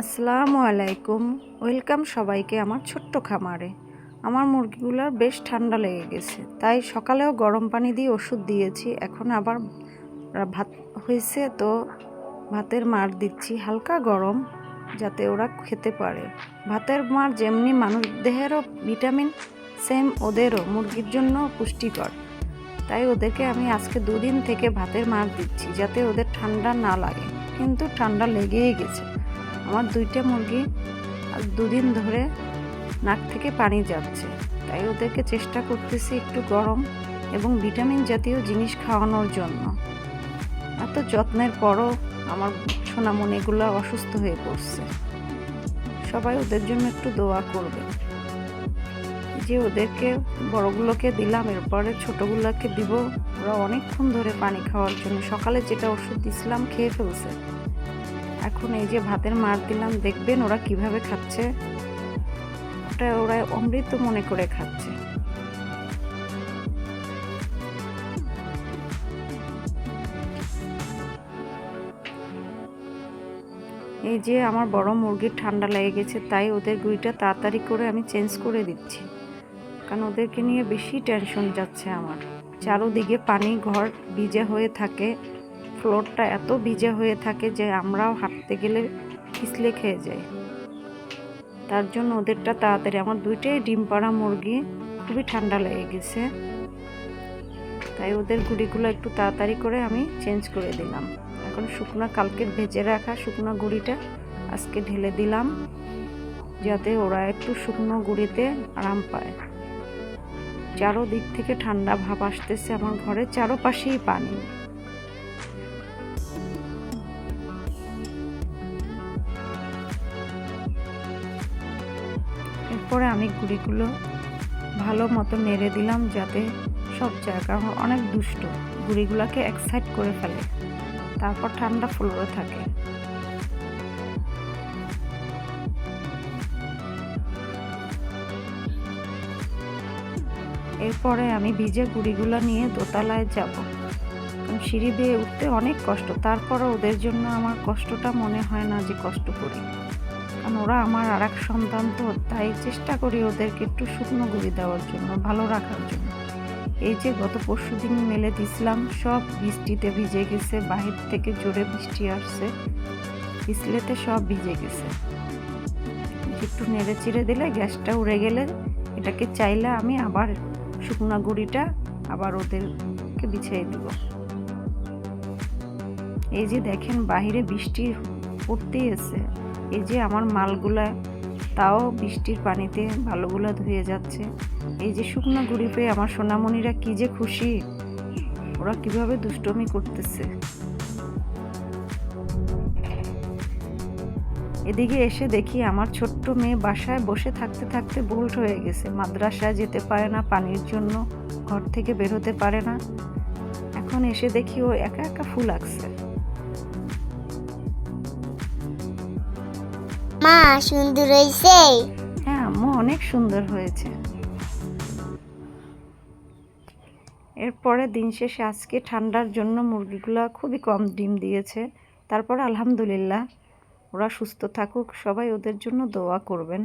আসসালামু আলাইকুম। ওয়েলকাম সবাইকে আমার ছোট্ট খামারে। আমার মুরগিগুলোর বেশ ঠান্ডা লেগে গেছে। তাই সকালেও গরম পানি দিয়ে ওষুধ দিয়েছি। এখন আবার ভাত হয়েছে তো ভাতের মার দিচ্ছি হালকা গরম যাতে ওরা খেতে পারে। ভাতের মার যেমনি মানুষ দেহেরও ভিটামিন, সেম ওদেরও মুরগির জন্য পুষ্টিকর। তাই ওদেরকে আমি আজকে দুদিন থেকে ভাতের মার দিচ্ছি যাতে ওদের ঠান্ডা না লাগে। কিন্তু ঠান্ডা লেগেই গেছে। আমার দুইটা মুরগি দুদিন ধরে নাক থেকে পানি যাচ্ছে। তাই ওদেরকে চেষ্টা করতেছি একটু গরম এবং ভিটামিন জাতীয় জিনিস খাওয়ানোর জন্য। এত যত্নের পরও আমার সোনামণিগুলো অসুস্থ হয়ে পড়ছে। সবাই ওদের জন্য একটু দোয়া করবে যে ওদেরকে, বড়গুলোকে দিলাম, এরপরে ছোটোগুলোকে দিব। ওরা অনেকক্ষণ ধরে পানি খাওয়ার জন্য। সকালে যেটা ওষুধ দিছিলাম, খেয়ে ফেলছে। এখন এই যে ভাতের মার দিলাম, দেখবেন ওরা কীভাবে খাচ্ছে? ওটা ওরা অমৃত মনে করে খাচ্ছে। এই যে আমার বড় মুরগির ঠান্ডা লেগে গেছে, তাই ওদের গুইটা তাড়াতাড়ি করে আমি চেঞ্জ করে দিচ্ছি। কারণ ওদেরকে নিয়ে বেশি টেনশন যাচ্ছে আমার। চারোদিকে পানি ঘর ভিজে হয়ে থাকে। ফ্লোরটা এত ভিজে হয়ে থাকে যে আমরাও হাঁটতে গেলে পিছলে খেয়ে যাই। তার জন্য ওদেরটা তাড়াতাড়ি, আমার দুইটাই ডিম পাড়া মুরগি খুবই ঠান্ডা লেগে গেছে। তাই ওদের গুড়িগুলো একটু তাড়াতাড়ি করে আমি চেঞ্জ করে দিলাম। এখন শুকনো কালকে ভেজে রাখা শুকনো গুঁড়িটা আজকে ঢেলে দিলাম, যাতে ওরা একটু শুকনো গুঁড়িতে আরাম পায়। চারো দিক থেকে ঠান্ডা ভাব আসতেছে আমার ঘরের চারোপাশেই পানি। এরপরে আমি গুড়িগুলো ভালো মতো নেড়ে দিলাম যাতে সব জায়গা অনেক দুষ্ট। গুড়িগুলোকে এক সাইড করে ফেলে। তারপর ঠান্ডা ফ্লোরে থাকে। এরপরে আমি ভিজে গুড়িগুলো নিয়ে দোতলায় যাব। সিঁড়ি বেয়ে উঠতে অনেক কষ্ট। তারপরে ওদের জন্য আমার কষ্টটা মনে হয় না যে কষ্ট করি। কারণ ওরা আমার আর এক সন্তান তো, তাই চেষ্টা করি ওদেরকে একটু শুকনো গুঁড়ি দেওয়ার জন্য, ভালো রাখার জন্য। এই যে গত পরশু দিন মেলে দিছিলাম, সব বৃষ্টিতে ভিজে গেছে, বাহির থেকে জোরে বৃষ্টি আসছে। পিছলেতে সব ভিজে গেছে। একটু নেড়ে চিড়ে দিলে গ্যাসটা উড়ে গেলে এটাকে চাইলে আমি আবার শুকনো গুঁড়িটা আবার ওদেরকে বিছিয়ে দিব। এই যে দেখেন, বাহিরে বৃষ্টি পড়তেই আছে। এই যে আমার মালগুলা, তাও বৃষ্টির পানিতে ভালোগুলো ধুয়ে যাচ্ছে। এই যে শুকনো গুঁড়ি পেয়ে আমার সোনামণিরা কি যে খুশি। ওরা কীভাবে দুষ্টমি করতেছে। এদিকে এসে দেখি আমার ছোট্ট মেয়ে বাসায় বসে থাকতে থাকতে বোল্ট হয়ে গেছে। মাদ্রাসায় যেতে পারে না, পানির জন্য ঘর থেকে বের হতে পারে না। এখন এসে দেখি ও একা একা ফুল আঁকছে। মা, সুন্দর হয়েছে হ্যাঁ আম্মু অনেক সুন্দর হয়েছে। এরপরে দিন শেষে আজকে ঠান্ডার জন্য মুরগিগুলো খুবই কম ডিম দিয়েছে। তারপর আলহামদুলিল্লাহ, ওরা সুস্থ থাকুক, সবাই ওদের জন্য দোয়া করবেন।